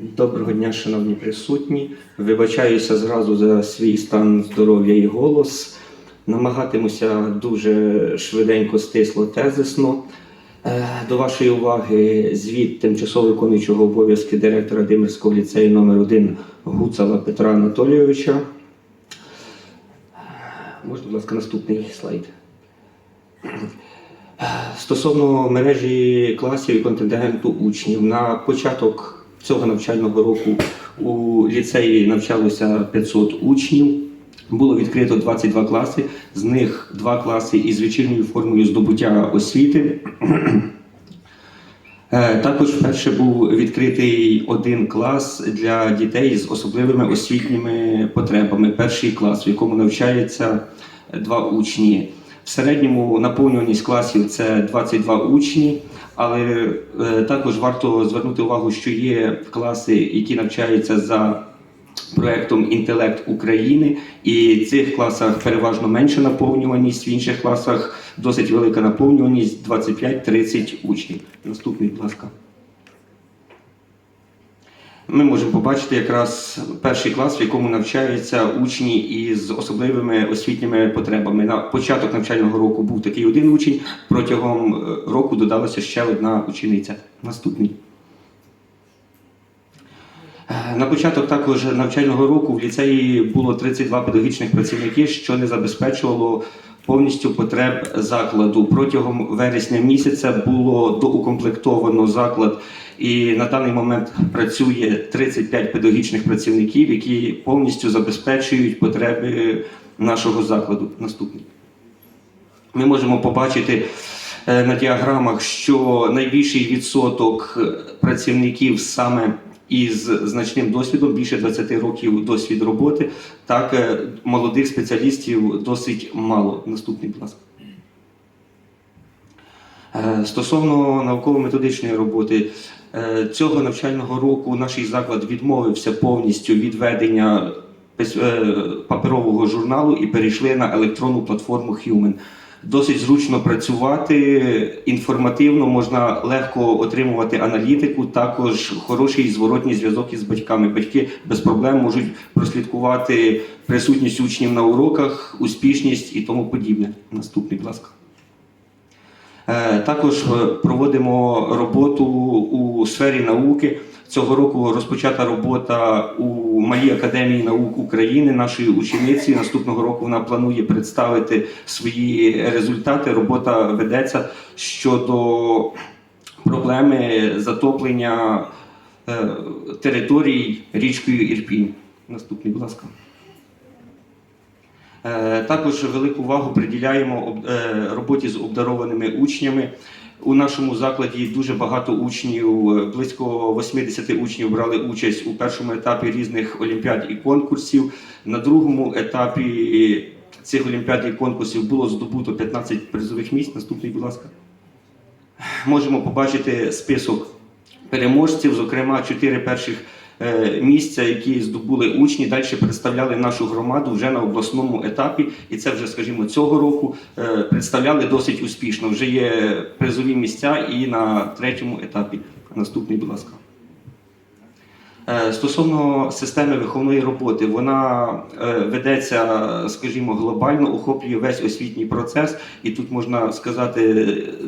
Доброго дня, шановні присутні. Вибачаюся зразу за свій стан здоров'я і голос. Намагатимуся дуже швиденько, стисло, тезисно. Е, До вашої уваги звіт тимчасово виконуючого обов'язки директора Димирського ліцею номер 1 Гуцала Петра Анатолійовича. Е, Можна, будь ласка, наступний слайд. Стосовно мережі класів і контингенту учнів, на початок цього навчального року у ліцеї навчалося 500 учнів. Було відкрито 22 класи, з них два класи із вечірньою формою здобуття освіти. Е, Також вперше був відкритий один клас для дітей з особливими освітніми потребами. Перший клас, в якому навчається два учні. В середньому наповнюваність класів це 22 учні, але е, також варто звернути увагу, що є класи, які навчаються за проектом Інтелект України, і в цих класах переважно менша наповнюваність, в інших класах досить велика наповнюваність 25-30 учнів. Наступний, будь ласка. Ми можемо побачити якраз перший клас, в якому навчаються учні із особливими освітніми потребами. На початок навчального року був такий один учень. Протягом е, року додалася ще одна учениця. Наступний. Е, На початок також навчального року в ліцеї було 32 педагогічних працівники, що не забезпечувало повністю потреб закладу. Протягом вересня місяця було доукомплектовано заклад, і на даний момент працює 35 педагогічних працівників, які повністю забезпечують потреби нашого закладу. Наступний. Ми можемо побачити е, на діаграмах, що найбільший відсоток е, працівників саме із значним досвідом, більше 20 років досвід роботи, так е, молодих спеціалістів досить мало. Наступний, будь. Е, Стосовно науково-методичної роботи, е, цього навчального року наш заклад відмовився повністю від ведення паперового журналу і перейшли на електронну платформу Human. Досить зручно працювати, інформативно можна легко отримувати аналітику, також хороший зворотній зв'язок із батьками. Батьки без проблем можуть прослідкувати присутність учнів на уроках, успішність і тому подібне. Наступний, будь ласка. Е, Також е, проводимо роботу у сфері науки. Цього року розпочата робота у Малій академії наук України нашої учениці. Наступного року вона планує представити свої результати. Робота ведеться щодо проблеми затоплення е, територій річкою Ірпінь. Наступний, будь ласка. Е, Також велику увагу приділяємо е, роботі з обдарованими учнями. У нашому закладі дуже багато учнів, е, близько 80 учнів брали участь у першому етапі різних олімпіад і конкурсів. На другому етапі цих олімпіад і конкурсів було здобуто 15 призових місць. Наступний, будь ласка. Можемо побачити список переможців, зокрема, чотири перших е, місця, які здобули учні, далі представляли нашу громаду вже на обласному етапі, і це вже, скажімо, цього року е, представляли досить успішно. Вже є призові місця і на третьому етапі. Наступний, будь ласка. Е, Стосовно системи виховної роботи, вона е, ведеться, скажімо, глобально, охоплює весь освітній процес, і тут можна сказати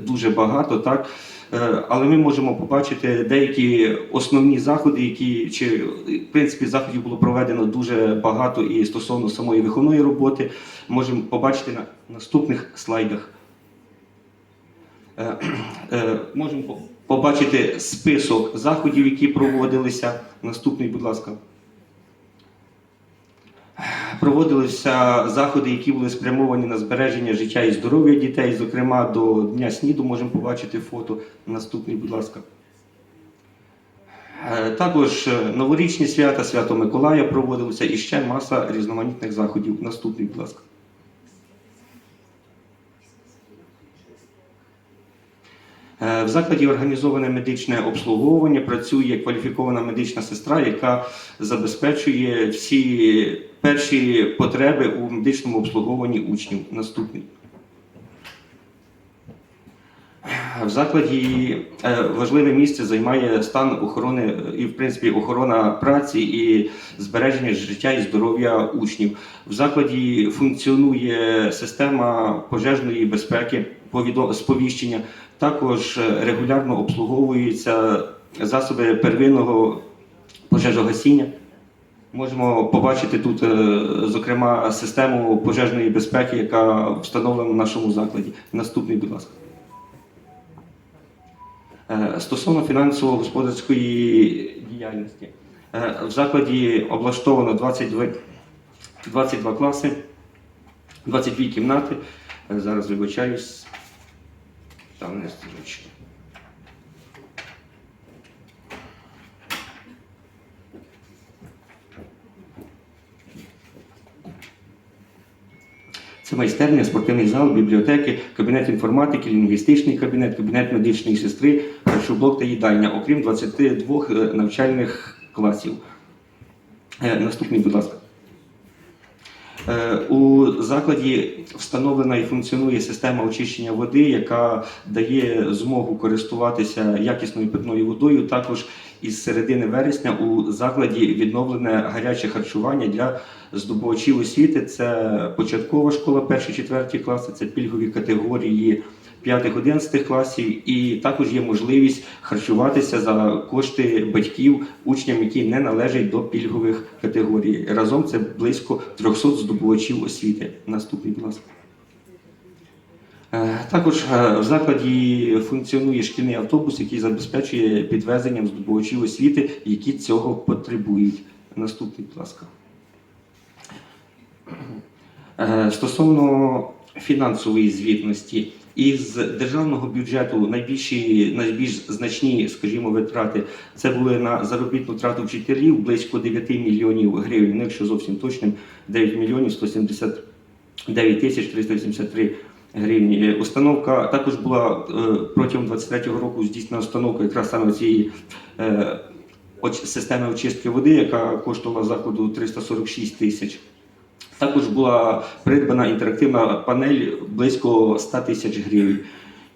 дуже багато, так. Е, Але ми можемо побачити деякі основні заходи, які чи в принципі заходів було проведено дуже багато і стосовно самої виховної роботи, можемо побачити на наступних слайдах. Е, е, Можемо побачити список заходів, які проводилися. Наступний, будь ласка. Проводилися заходи, які були спрямовані на збереження життя і здоров'я дітей, зокрема до Дня СНІДу можемо побачити фото. Наступний, будь ласка. Е, Також е, новорічні свята, свято Миколая проводилися і ще маса різноманітних заходів. Наступний, будь ласка. В закладі організоване медичне обслуговування, працює кваліфікована медична сестра, яка забезпечує всі перші потреби у медичному обслуговуванні учнів. Наступний. В закладі е, важливе місце займає стан охорони е, і, в принципі, охорона праці і збереження життя і здоров'я учнів. В закладі функціонує система пожежної безпеки, сповіщення. Також е, регулярно обслуговуються засоби первинного пожежогасіння. Можемо побачити тут, е, зокрема, систему пожежної безпеки, яка встановлена в нашому закладі. Наступний, будь ласка. Е, Стосовно фінансово-господарської діяльності, в закладі облаштовано 22, 22 класи, 22 кімнати. Зараз вибачаюсь. Там не строчно. Це майстерня, спортивний зал, бібліотеки, кабінет інформатики, лінгвістичний кабінет, кабінет медичної сестри, харчоблок та їдальня, окрім 22 е, навчальних класів. Е, Наступний, будь ласка. Е, У закладі встановлена і функціонує система очищення води, яка дає змогу користуватися якісною питною водою. Також із середини вересня у закладі відновлене гаряче харчування для здобувачів освіти. Це початкова школа, перші четверті класи, це пільгові категорії 5-11 класів, і також є можливість харчуватися за кошти батьків учням, які не належать до пільгових категорій. Разом це близько 300 здобувачів освіти. Наступний, будь ласка. Е, Також е, в закладі функціонує шкільний автобус, який забезпечує підвезенням здобувачів освіти, які цього потребують. Наступний, будь ласка. Е, Стосовно фінансової звітності, із державного бюджету найбільші, найбільш значні, скажімо, витрати це були на заробітну трату вчителів близько 9 мільйонів гривень, ну, якщо зовсім точним, 9 мільйонів 179 тисяч 383 гривні. Е, Установка також була е, протягом 23-го року здійснена установка якраз саме цієї е, системи очистки води, яка коштувала закладу 346 тисяч. Також була придбана інтерактивна панель близько 100 тисяч гривень.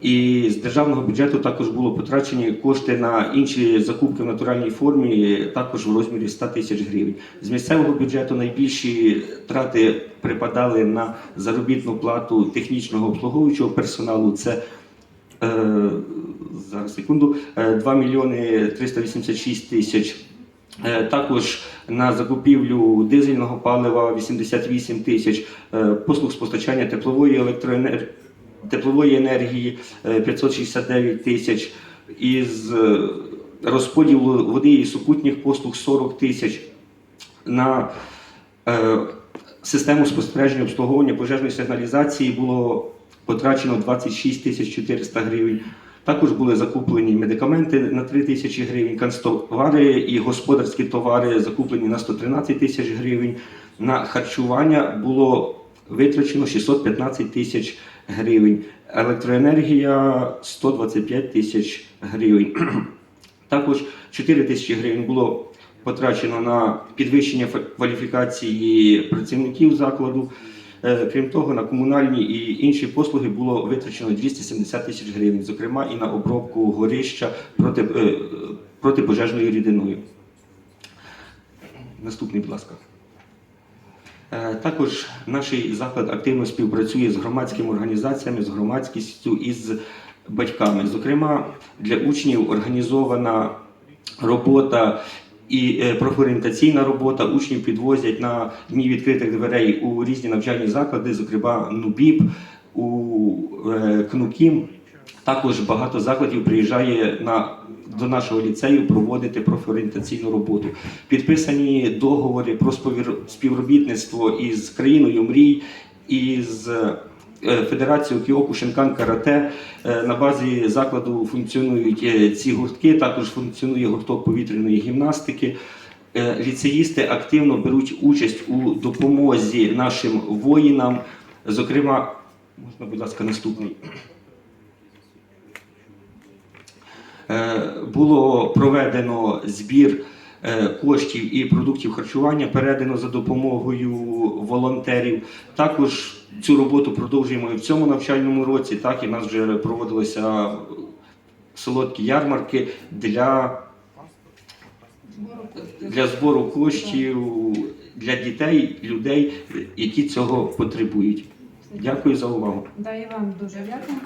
І з державного бюджету також було потрачені кошти на інші закупки в натуральній формі, також в розмірі 100 тисяч гривень. З місцевого бюджету найбільші трати припадали на заробітну плату технічного обслуговуючого персоналу. Це е, зараз секунду, е, 2 мільйони 386 тисяч. Е, Також на закупівлю дизельного палива 88 тисяч, е, послуг з постачання теплової електроенергії. Теплової енергії е, 569 тисяч, із е, розподілу води і супутніх послуг 40 тисяч, на е, систему спостереження обслуговування пожежної сигналізації було потрачено 26 тисяч 400 гривень. Також були закуплені медикаменти на 3 тисячі гривень, канцтовари і господарські товари закуплені на 113 тисяч гривень. На харчування було витрачено 615 тисяч гривень. Електроенергія 125 тисяч гривень. Також 4 тисячі гривень було потрачено на підвищення кваліфікації працівників закладу. Е, Крім того, на комунальні і інші послуги було витрачено 270 тисяч гривень, зокрема і на обробку горища проти, е, протипожежною рідиною. Наступний, будь ласка. Е, Також наш заклад активно співпрацює з громадськими організаціями, з громадськістю і з батьками. Зокрема, для учнів організована робота і е, профорієнтаційна робота. Учнів підвозять на дні відкритих дверей у різні навчальні заклади, зокрема НУБІП, у е, КНУКІМ. Також багато закладів приїжджає на, до нашого ліцею проводити профорієнтаційну роботу. Підписані договори про співробітництво із країною мрій, із е, Федерацією Кіоку Шинкан Карате. Е, На базі закладу функціонують е, ці гуртки, також функціонує гурток повітряної гімнастики. Ліцеїсти активно беруть участь у допомозі нашим воїнам. Зокрема, можна, будь ласка, наступний. Було проведено збір е, коштів і продуктів харчування, передано за допомогою волонтерів. Також цю роботу продовжуємо і в цьому навчальному році. Так і в нас вже проводилися солодкі ярмарки для, для збору коштів для дітей, людей, які цього потребують. Дякую за увагу. Да, і вам дуже дякую,